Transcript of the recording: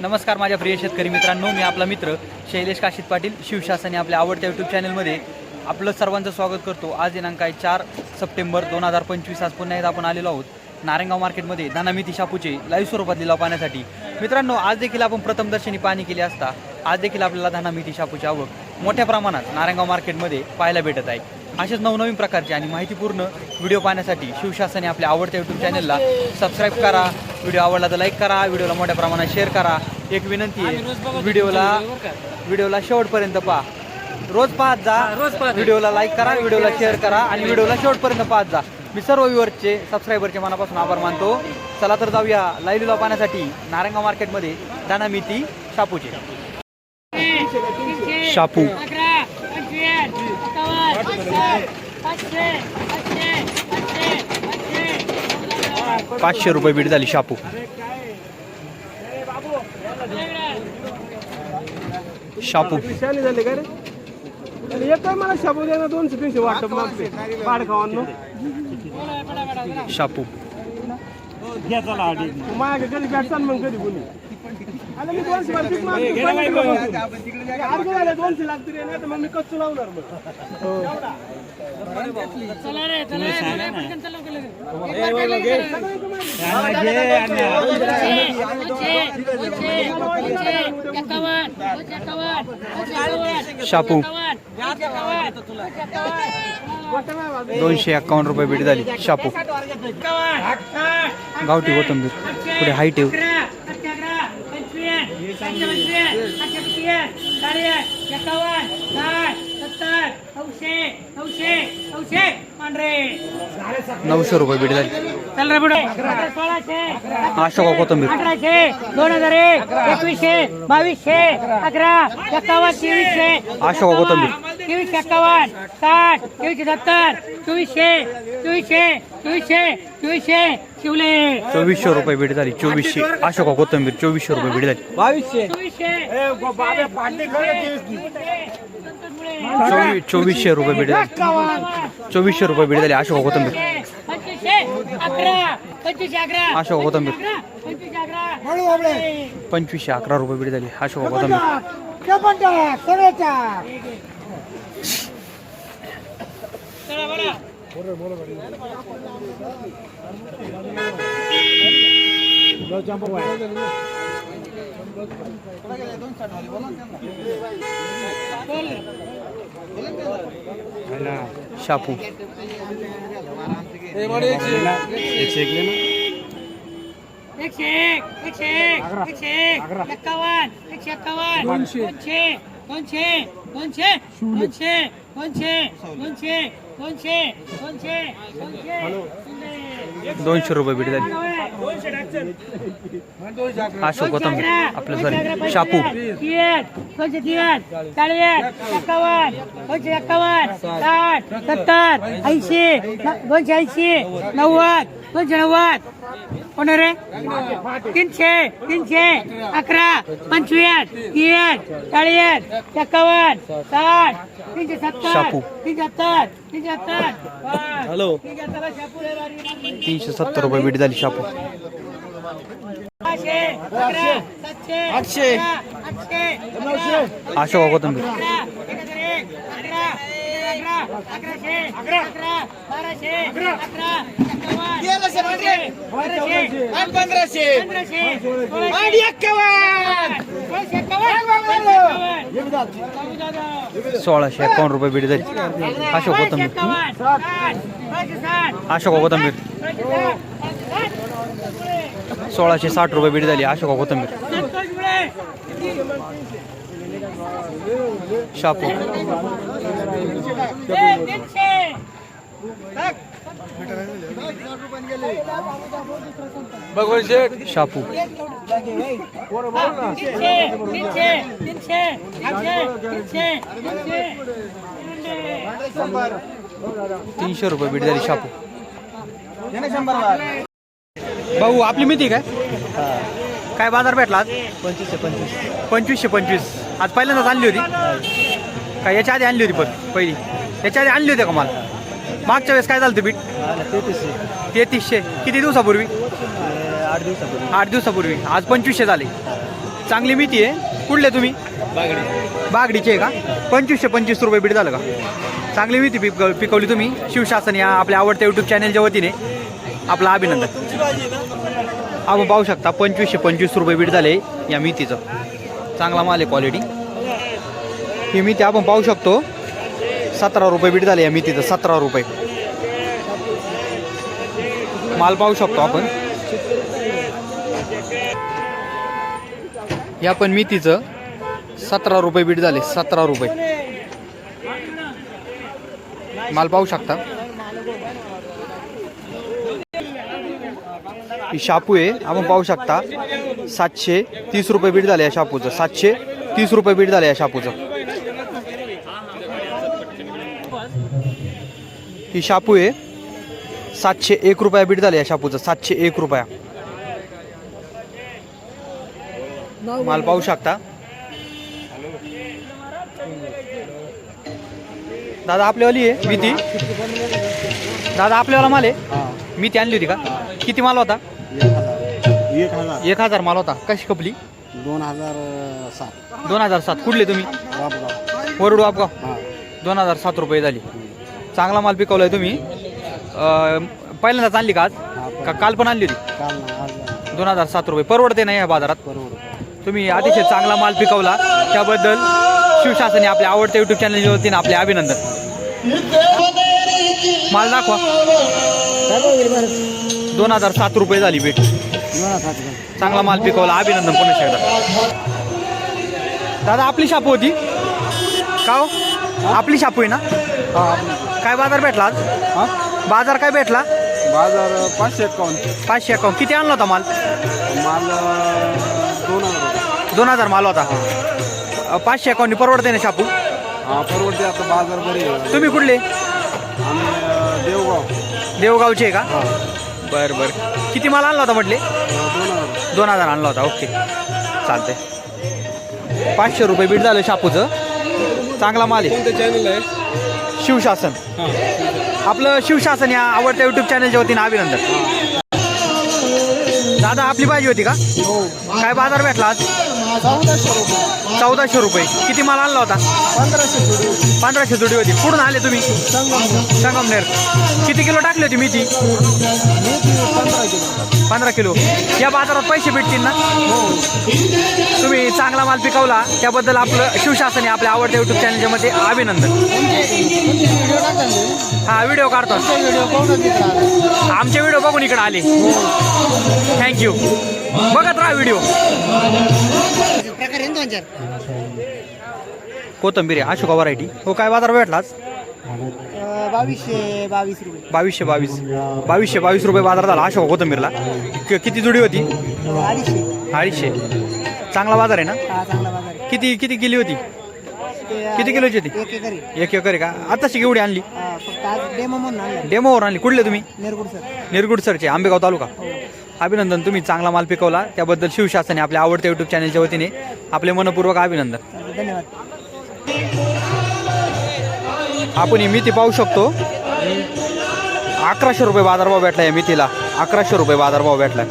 नमस्कार माझ्या प्रिय शेतकरी मित्रांनो मी आपला मित्र शैलेश काशीत पाटील शिवशासने आपल्या आवडत्या यूट्यूब चॅनलमध्ये आपलं सर्वांचं स्वागत करतो. आज दिनांक आहे चार सप्टेंबर दोन हजार पंचवीस. आज पुन्हा एकदा आपण आलेलो आहोत नारायणगाव मार्केटमध्ये. दानामिती शापूचे लाईव्ह स्वरूपात लिलाव पाहण्यासाठी. मित्रांनो आज देखील आपण प्रथमदर्शनी पाहणी केली असता आज देखील आपल्याला दानामिती शापूची आवक मोठ्या प्रमाणात नारायणगाव मार्केटमध्ये पाहायला भेटत आहे. असेच नवनवीन प्रकारचे आणि माहितीपूर्ण व्हिडिओ पाहण्यासाठी शिवशासने आपल्या आवडत्या यूट्यूब चॅनलला सबस्क्राईब करा व्हिडिओ आवडला तर लाईक करा व्हिडिओला मोठ्या प्रमाणात शेअर करा. एक विनंती आहे व्हिडिओला व्हिडिओला शेवटपर्यंत पहा. रोज पाहत जा रोज. व्हिडिओला लाईक करा व्हिडिओला शेअर करा आणि व्हिडिओला शेवटपर्यंत पाहत जा. मी सर्व व्ह्युअरचे सबस्क्रायबरचे मनापासून आभार मानतो. चला तर जाऊया लाईव्ह लिलाव पाहण्यासाठी नारंगाव मार्केटमध्ये दाना मिती शापूचे. शापू अकरा पंचवीस एकावन्न पाचशे पाचशे पाचशे पाचशे रुपये बीट झाली शापू. शापू. शाली झाले का रे एक मला शापू. द्या ना दोनशे तीनशे वाटप मागते शापू माझ्या कधी भेटसान मग कधी कोणी आता मी दोनशे मागतो, दोनशे रे, नाही तर मग मी कच्चू लावणार मग. शापू. दोनशे एकावन्न रुपये भेट झाली. शापू. गावठी कोथंबीर. पुढे हाय ठेव. एकावन्न सत्तर, नऊशे, नऊशे, नऊशे, पांढरे. नऊशे रुपये बीट झाली. चल रे पुढे. सोळाशे, अशोका कोथंबीर? अठराशे दोन हजार. एक एकवीसशे बावीसशे. अकरा एक्कावन्न तेवीसशे. अशोका कोथंबीर? तेवीसशे एक्कावन्न साठ तेवीसशे सत्तर. चोवीसशे चोवीसशे चोवीसशे चोवीसशे. शिवले. चोवीसशे रुपये बीट झाली. चोवीसशे. अशोका कोथंबीर? चोवीसशे रुपये बीट झाली. बावीसशे चोवीसशे. चोवीसशे रुपये भेट झाले. चोवीसशे रुपये भेट झाले. अशोक गौतम भेट अशोक गौतम भेट पंचवीसशे अकरा. रुपये भेट झाले. अशोक गौतम कोथंबीर. चला बरं शापू एकशे एक एकशे एक एकशे एक एक्कावन्न एकशे एक्कावन्न दोनशे दोनशे दोनशे दोनशे दोनशे दोनशे दोनशे दोनशे दोनशे दोनशे रुपये बीट झाली. अशोक कोथंबीर आपलं सॉरी शापू. दोनशे एक्कावन्न साठ. सत्तर. ऐंशी. दोनशे ऐंशी. नव्वद. दोनशे नव्वद. कोण रे तीनशे तीनशे अकरा पंचवीस तीस चाळीस एक्कावन्न साठ तीनशे सत्तर शापू. तीनशे सत्तर तीनशे सत्तर हॅलो. तीनशे सत्तर रुपये बीट झाली शापू. आठशे. आठशे अशोका कोथंबीर सोळाशे एकावन्न रुपये बीड जाईल. अशोक कोथंबीर. अशोक कोथंबीर. सोळाशे साठ रुपये बीड झाली. अशोक कोथंबीर. शापू भगवान शेख शापू तीन सौ रुपये बीट जाए शापू भाऊ आपली मिती काय? काय बाजार भेटला आज? पंचवीसशे पंचवीस. पंचवीसशे पंचवीस. आज पहिल्यांदाच आणली होती? काय याच्या आधी आणली होती पण पहिली. याच्या आधी आणली होती का मला? मागच्या वेळेस काय झालं बीट? तेहतीसशे. तेहतीसशे. किती दिवसापूर्वी? आठ दिवसापूर्वी. आठ दिवसापूर्वी. आज पंचवीसशे झाले. चांगली मिती आहे. कुठले तुम्ही? बागडीचे आहे का? पंचवीसशे पंचवीस रुपये बीट झालं का? चांगली मिती पिक पिकवली तुम्ही. शिवशासन या आपल्या आवडत्या यूट्यूब चॅनलच्या वतीने. आपलं अभिनंदन. आपण पाहू शकता पंचवीसशे पंचवीस रुपये बीट झाले या मितीचं चांगला माल आहे क्वालिटी ही मिती आपण पाहू शकतो. सतरा रुपये बीट झाले या मितीचं सतरा रुपये. माल पाहू शकतो आपण. या पण मितीचं सतरा रुपये बीट झाले सतरा रुपये. माल पाहू शकता. ही शापू आहे. आपण पाहू शकता सातशे तीस रुपये बीट झाले या शापूचं. सातशे तीस रुपये बीट झाले या शापूचं. ही शापू आहे. सातशे एक रुपया बीट झाले या शापूचं. सातशे एक रुपया. माल पाहू शकता. दादा आपल्यावाली आहे. मिती दादा आपल्यावाला माल आहे. मिती आणली होती का? किती माल होता? एक हजार. एक हजार माल होता. कशी कपली दोन हजार सात. दोन हजार सात. कुठले तुम्ही? बापगाव वरडू आपगाव हा. दोन हजार सात रुपये झाली. चांगला माल पिकवलाय तुम्ही. अं, पहिल्यांदाच आणली का आज? का काल पण आणली होती? काल ना आज दोन हजार सात रुपये. परवडते नाही या बाजारात? परवड तुम्ही अतिशय चांगला माल पिकवला. त्याबद्दल शिवशासन आपल्या आवडत्या युट्यूब चॅनलच्या वतीने आपले अभिनंदन. माल दाखवा. दोन हजार सात रुपये झाली भेट. चांगला माल पिकवला. अभिनंदन पुन्हा एकदा दादा आपली शापू होती. का हो? आपली शापू आहे ना? काय बाजार भेटला आज? बाजार काय भेटला? बाजार पाचशे एकावन्न. पाचशे अकाउंट किती आणला होता माल? माल दोन हजार दोन हजार माल होता. अ, पाचशे अकाउंट परवडते ना शापू? हा परवडते. आता बाजार बरे आहे. तुम्ही कुठले? आम्ही अं, देवगाव. देवगावचे आहे का? बरं बरं. किती माल आणला होता म्हटले? दोन हजार आणला होता ओके. चालतंय. पाचशे रुपये बीट झालं शापूचं. चांगला माल आहे. चॅनल आहे? शिवशासन. आपलं शिवशासन या आवडत्या युट्यूब चॅनलच्या वतीने अभिनंदन. दादा आपली भाजी होती का? काय बाजार भेटला आज? चौदाशे रुपये. चौदाशे रुपये. किती माल आणला होता? पंधराशे रुपये पंधराशे जुडी होती. कुठून आले तुम्ही? संगमनेर. किती किलो टाकली होती पंधरा किलो पंधरा किलो. या बाजारात पैसे भेटतील ना? तुम्ही चांगला माल पिकवला. त्याबद्दल आपलं शिवशासन आपल्या आवडत्या युट्यूब चॅनलच्या मध्ये अभिनंदन. हा व्हिडिओ काढतो. आमचे व्हिडिओ बघून इकडे आले. थँक्यू बघत राहा व्हिडिओ. कोथंबीर आहे अशोका व्हरायटी हो काय बाजार भेटला आज? बावीसशे बावीस रुपये. बावीसशे बावीस. बावीसशे बावीस रुपये बाजार झाला अशोका कोथंबीरला. कि- किती जुडी होती? अडीचशे. अडीचशे. चांगला बाजार आहे ना? हा चांगला बाजार आहे. किती किती किली होती? ते किती किलोची होती एक एकर. एक एकर आहे का? आताशी एवढी आणली? हा, फक्त आज डेमो म्हणून आणला. डेमोवर आणली. कुठले तुम्ही? नेरगुड सर निरगुड सरचे आंबेगाव तालुका. अभिनंदन तुम्ही चांगला माल पिकवला. त्याबद्दल शिवशासने आपल्या आवडत्या युट्यूब चॅनलच्या वतीने आपले मनपूर्वक अभिनंदन. धन्यवाद आपण ही मिती पाहू शकतो. अकराशे रुपये बाजारभाव भेटला या मितीला अकराशे रुपये बाजारभाव भेटला